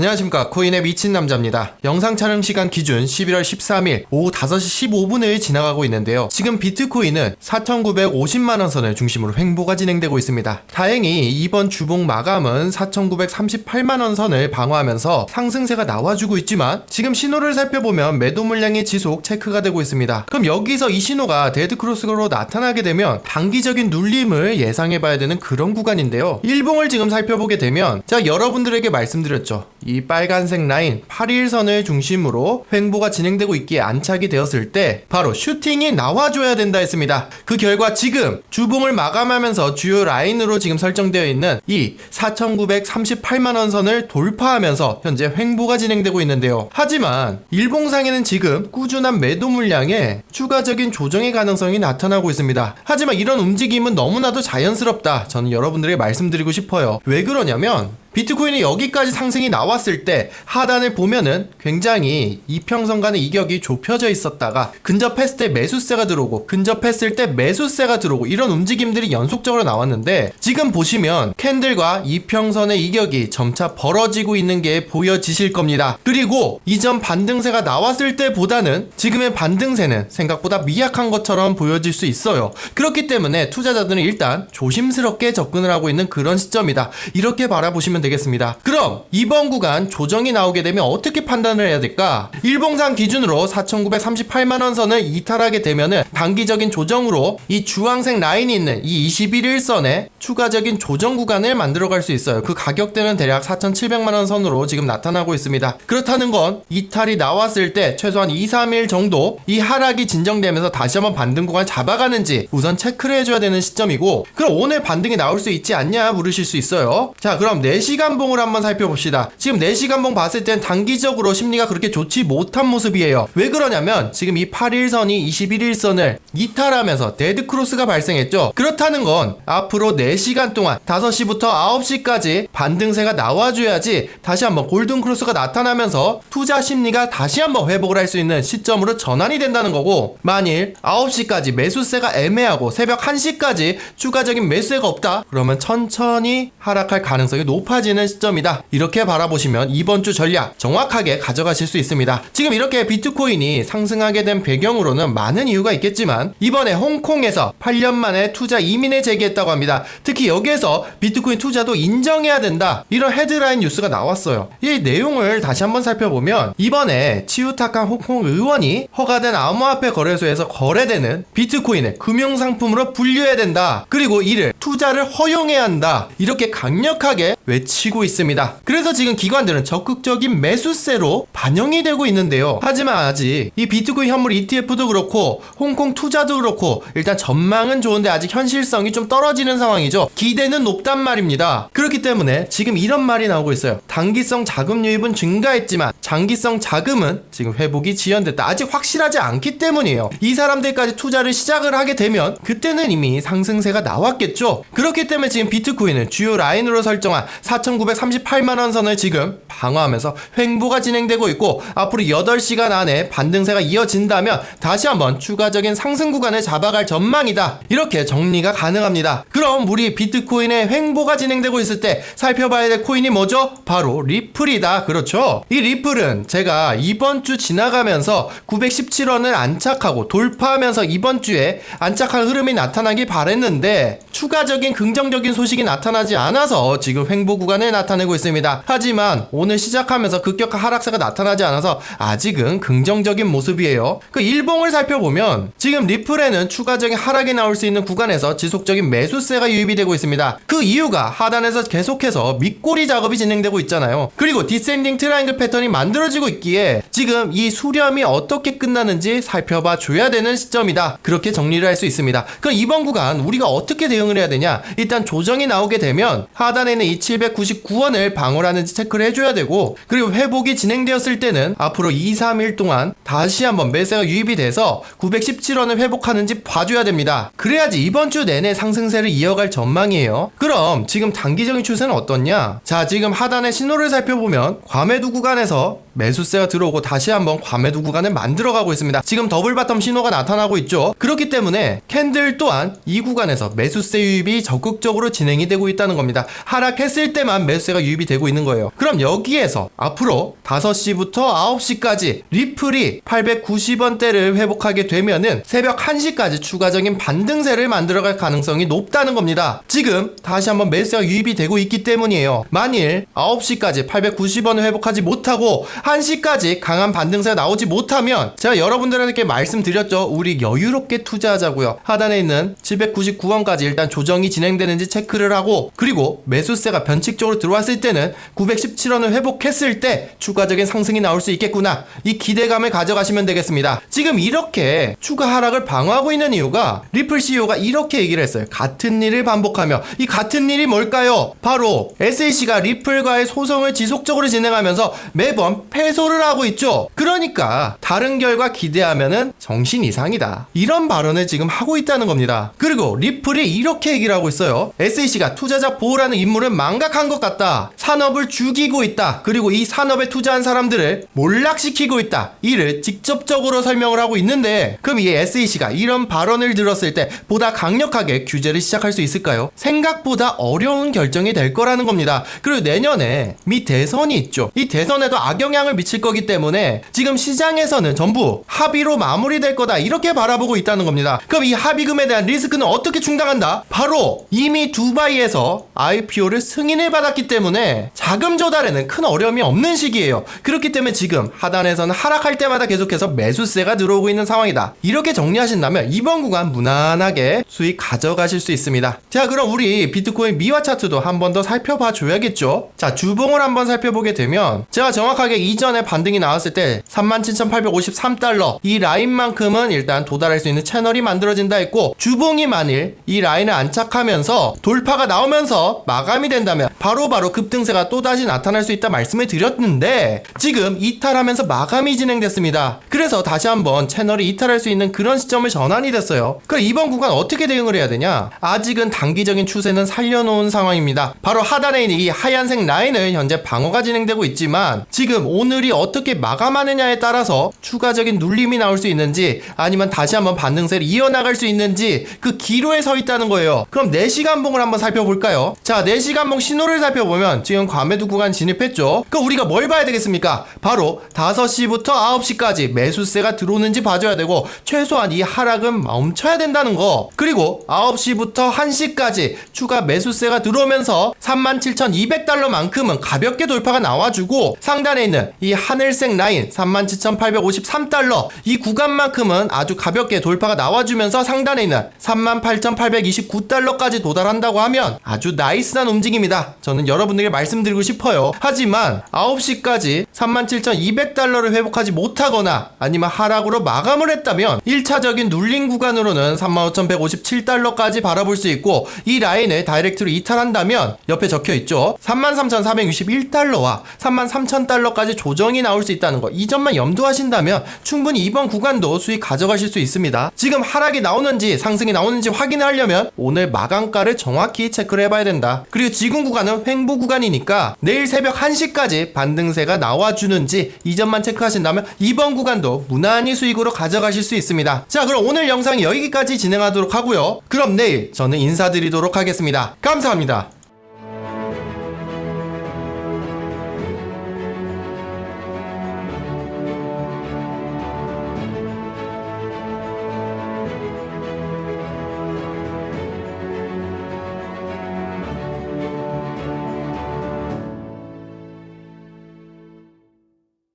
안녕하십니까. 코인의 미친 남자입니다. 영상 촬영 시간 기준 11월 13일 오후 5시 15분을 지나가고 있는데요. 지금 비트코인은 4,950만원 선을 중심으로 횡보가 진행되고 있습니다. 다행히 이번 주봉 마감은 4,938만원 선을 방어하면서 상승세가 나와주고 있지만 지금 신호를 살펴보면 매도 물량의 지속 체크가 되고 있습니다. 그럼 여기서 이 신호가 데드크로스로 나타나게 되면 단기적인 눌림을 예상해봐야 되는 그런 구간인데요. 일봉을 지금 살펴보게 되면 자 여러분들에게 말씀드렸죠 이 빨간색 라인 8일선을 중심으로 횡보가 진행되고 있기에 안착이 되었을 때 바로 슈팅이 나와줘야 된다 했습니다. 그 결과 지금 주봉을 마감하면서 주요 라인으로 지금 설정되어 있는 이 4,938만원 선을 돌파하면서 현재 횡보가 진행되고 있는데요. 하지만 일봉상에는 지금 꾸준한 매도 물량에 추가적인 조정의 가능성이 나타나고 있습니다. 하지만 이런 움직임은 너무나도 자연스럽다. 저는 여러분들에게 말씀드리고 싶어요. 왜 그러냐면 비트코인이 여기까지 상승이 나왔을 때 하단을 보면은 굉장히 이평선 간의 이격이 좁혀져 있었다가 근접했을 때 매수세가 들어오고 근접했을 때 매수세가 들어오고 이런 움직임들이 연속적으로 나왔는데 지금 보시면 캔들과 이평선의 이격이 점차 벌어지고 있는 게 보여지실 겁니다. 그리고 이전 반등세가 나왔을 때보다는 지금의 반등세는 생각보다 미약한 것처럼 보여질 수 있어요. 그렇기 때문에 투자자들은 일단 조심스럽게 접근을 하고 있는 그런 시점이다. 이렇게 바라보시면 되겠습니다. 그럼 이번 구간 조정이 나오게 되면 어떻게 판단을 해야 될까? 일봉상 기준으로 4,938만원 선을 이탈하게 되면은 단기적인 조정으로 이 주황색 라인이 있는 이 21일선에 추가적인 조정 구간을 만들어 갈 수 있어요. 그 가격대는 대략 4,700만원 선으로 지금 나타나고 있습니다. 그렇다는 건 이탈이 나왔을 때 최소한 2, 3일 정도 이 하락이 진정되면서 다시 한번 반등 구간 잡아가는지 우선 체크를 해줘야 되는 시점이고 그럼 오늘 반등이 나올 수 있지 않냐 물으실 수 있어요. 자 그럼 4시 간봉을 한번 살펴봅시다. 지금 4시간봉 봤을 땐 단기적으로 심리가 그렇게 좋지 못한 모습이에요. 왜 그러냐면 지금 이 8일선이 21일선을 이탈하면서 데드크로스가 발생했죠. 그렇다는 건 앞으로 4시간 동안 5시부터 9시까지 반등세가 나와줘야지 다시 한번 골든크로스가 나타나면서 투자 심리가 다시 한번 회복을 할 수 있는 시점으로 전환이 된다는 거고 만일 9시까지 매수세가 애매하고 새벽 1시까지 추가적인 매수세가 없다 그러면 천천히 하락할 가능성이 높아 지는 시점이다. 이렇게 바라보시면 이번 주 전략 정확하게 가져가실 수 있습니다. 지금 이렇게 비트코인이 상승하게 된 배경으로는 많은 이유가 있겠지만 이번에 홍콩에서 8년 만에 투자 이민을 제기했다고 합니다. 특히 여기에서 비트코인 투자도 인정해야 된다. 이런 헤드라인 뉴스가 나왔어요. 이 내용을 다시 한번 살펴보면 이번에 치우타칸 홍콩 의원이 허가된 암호화폐 거래소에서 거래되는 비트코인을 금융상품으로 분류해야 된다. 그리고 이를 투자를 허용해야 한다. 이렇게 강력하게 외치고 있습니다. 그래서 지금 기관들은 적극적인 매수세로 반영이 되고 있는데요. 하지만 아직 이 비트코인 현물 ETF도 그렇고 홍콩 투자도 그렇고 일단 전망은 좋은데 아직 현실성이 좀 떨어지는 상황이죠. 기대는 높단 말입니다. 그렇기 때문에 지금 이런 말이 나오고 있어요. 단기성 자금 유입은 증가했지만 장기성 자금은 지금 회복이 지연됐다. 아직 확실하지 않기 때문이에요. 이 사람들까지 투자를 시작을 하게 되면 그때는 이미 상승세가 나왔겠죠 그렇기 때문에 지금 비트코인은 주요 라인으로 설정한 4,938만원 선을 지금 방어하면서 횡보가 진행되고 있고 앞으로 8시간 안에 반등세가 이어진다면 다시 한번 추가적인 상승 구간을 잡아갈 전망이다. 이렇게 정리가 가능합니다. 그럼 우리 비트코인의 횡보가 진행되고 있을 때 살펴봐야 될 코인이 뭐죠? 바로 리플이다. 그렇죠? 이 리플은 제가 이번 주 지나가면서 917원을 안착하고 돌파하면서 이번 주에 안착한 흐름이 나타나기 바랬는데 추가적인 긍정적인 소식이 나타나지 않아서 지금 횡보 구간을 나타내고 있습니다. 하지만 오늘 시작하면서 급격한 하락세가 나타나지 않아서 아직은 긍정적인 모습이에요. 그 일봉을 살펴보면 지금 리플에는 추가적인 하락이 나올 수 있는 구간에서 지속적인 매수세가 유입이 되고 있습니다. 그 이유가 하단에서 계속해서 밑꼬리 작업이 진행되고 있잖아요. 그리고 디센딩 트라이앵글 패턴이 만들어지고 있기에 지금 이 수렴이 어떻게 끝나는지 살펴봐 줘야 되는 시점이다. 그렇게 정리를 할 수 있습니다. 그럼 이번 구간 우리가 어떻게 대응을 해야 되냐? 일단 조정이 나오게 되면 하단에 있는 이 799원을 방어하는지 체크를 해줘야 되고 그리고 회복이 진행되었을 때는 앞으로 2, 3일 동안 다시 한번 매세가 유입이 돼서 917원을 회복하는지 봐줘야 됩니다. 그래야지 이번 주 내내 상승세를 이어갈 전망이에요. 그럼 지금 단기적인 추세는 어떻냐? 자 지금 하단의 신호를 살펴보면 과매도 구간에서 매수세가 들어오고 다시 한번 과매도 구간을 만들어가고 있습니다. 지금 더블 바텀 신호가 나타나고 있죠. 그렇기 때문에 캔들 또한 이 구간에서 매수세 유입이 적극적으로 진행이 되고 있다는 겁니다. 하락했을 때만 매수세가 유입이 되고 있는 거예요. 그럼 여기에서 앞으로 5시부터 9시까지 리플이 890원대를 회복하게 되면은 새벽 1시까지 추가적인 반등세를 만들어갈 가능성이 높다는 겁니다. 지금 다시 한번 매수세가 유입이 되고 있기 때문이에요. 만일 9시까지 890원을 회복하지 못하고 1시까지 강한 반등세가 나오지 못하면 제가 여러분들에게 말씀드렸죠. 우리 여유롭게 투자하자고요. 하단에 있는 799원까지 일단 조정이 진행되는지 체크를 하고 그리고 매수세가 변칙적으로 들어왔을 때는 917원을 회복했을 때 추가적인 상승이 나올 수 있겠구나. 이 기대감을 가져가시면 되겠습니다. 지금 이렇게 추가 하락을 방어하고 있는 이유가 리플 CEO가 이렇게 얘기를 했어요. 같은 일을 반복하며 이 같은 일이 뭘까요? 바로 SAC가 리플과의 소송을 지속적으로 진행하면서 매번 패소를 하고 있죠. 그러니까 다른 결과 기대하면은 정신 이상이다. 이런 발언을 지금 하고 있다는 겁니다. 그리고 리플이 이렇게 얘기를 하고 있어요. SAC가 투자자 보호라는 임무를 망각한 것 같다. 산업을 죽이고 있다. 그리고 이 산업에 투자한 사람들을 몰락시키고 있다. 이를 직접적으로 설명을 하고 있는데 그럼 이 SAC가 이런 발언을 들었을 때 보다 강력하게 규제를 시작할 수 있을까요? 생각보다 어려운 결정이 될 거라는 겁니다. 그리고 내년에 미 대선이 있죠. 이 대선에도 악영향 을 미칠 거기 때문에 지금 시장에서는 전부 합의로 마무리될 거다 이렇게 바라보고 있다는 겁니다. 그럼 이 합의금에 대한 리스크는 어떻게 충당한다? 바로 이미 두바이에서 IPO를 승인을 받았기 때문에 자금 조달에는 큰 어려움이 없는 시기예요. 그렇기 때문에 지금 하단에서는 하락할 때마다 계속해서 매수세가 들어오고 있는 상황이다. 이렇게 정리하신다면 이번 구간 무난하게 수익 가져가실 수 있습니다. 자, 그럼 우리 비트코인 미화 차트도 한 번 더 살펴봐 줘야겠죠. 자, 주봉을 한번 살펴보게 되면 제가 정확하게 이 전에 반등이 나왔을 때 37,853달러 이 라인만큼은 일단 도달할 수 있는 채널이 만들어진다 했고 주봉이 만일 이 라인을 안착하면서 돌파가 나오면서 마감이 된다면 바로 바로 급등세가 또다시 나타날 수 있다 말씀을 드렸는데 지금 이탈하면서 마감이 진행됐습니다. 그래서 다시 한번 채널이 이탈할 수 있는 그런 시점을 전환이 됐어요. 그럼 이번 구간 어떻게 대응을 해야 되냐? 아직은 단기적인 추세는 살려놓은 상황입니다. 바로 하단에 있는 이 하얀색 라인을 현재 방어가 진행되고 있지만 지금 오늘이 어떻게 마감하느냐에 따라서 추가적인 눌림이 나올 수 있는지 아니면 다시 한번 반등세를 이어나갈 수 있는지 그 기로에 서 있다는 거예요. 그럼 4시간봉을 한번 살펴볼까요? 자, 4시간봉 신호를 살펴보면 지금 과매도 구간 진입했죠. 그럼 우리가 뭘 봐야 되겠습니까? 바로 5시부터 9시까지 매수세가 들어오는지 봐줘야 되고 최소한 이 하락은 멈춰야 된다는 거. 그리고 9시부터 1시까지 추가 매수세가 들어오면서 37,200달러만큼은 가볍게 돌파가 나와주고 상단에 있는 이 하늘색 라인 37,853달러 이 구간만큼은 아주 가볍게 돌파가 나와주면서 상단에 있는 38,829달러까지 도달한다고 하면 아주 나이스한 움직임이다. 저는 여러분들에게 말씀드리고 싶어요. 하지만 9시까지 37,200달러를 회복하지 못하거나 아니면 하락으로 마감을 했다면 1차적인 눌린 구간으로는 35,157달러까지 바라볼 수 있고 이 라인을 다이렉트로 이탈한다면 옆에 적혀 있죠. 33,461달러와 33,000달러까지 조정이 나올 수 있다는 거. 이 점만 염두하신다면 충분히 이번 구간도 수익 가져가실 수 있습니다. 지금 하락이 나오는지 상승이 나오는지 확인을 하려면 오늘 마감가를 정확히 체크를 해봐야 된다. 그리고 지금 구간은 횡보 구간이니까 내일 새벽 1시까지 반등세가 나와주는지 이 점만 체크하신다면 이번 구간도 무난히 수익으로 가져가실 수 있습니다. 자, 그럼 오늘 영상 여기까지 진행하도록 하고요. 그럼 내일 저는 인사드리도록 하겠습니다. 감사합니다.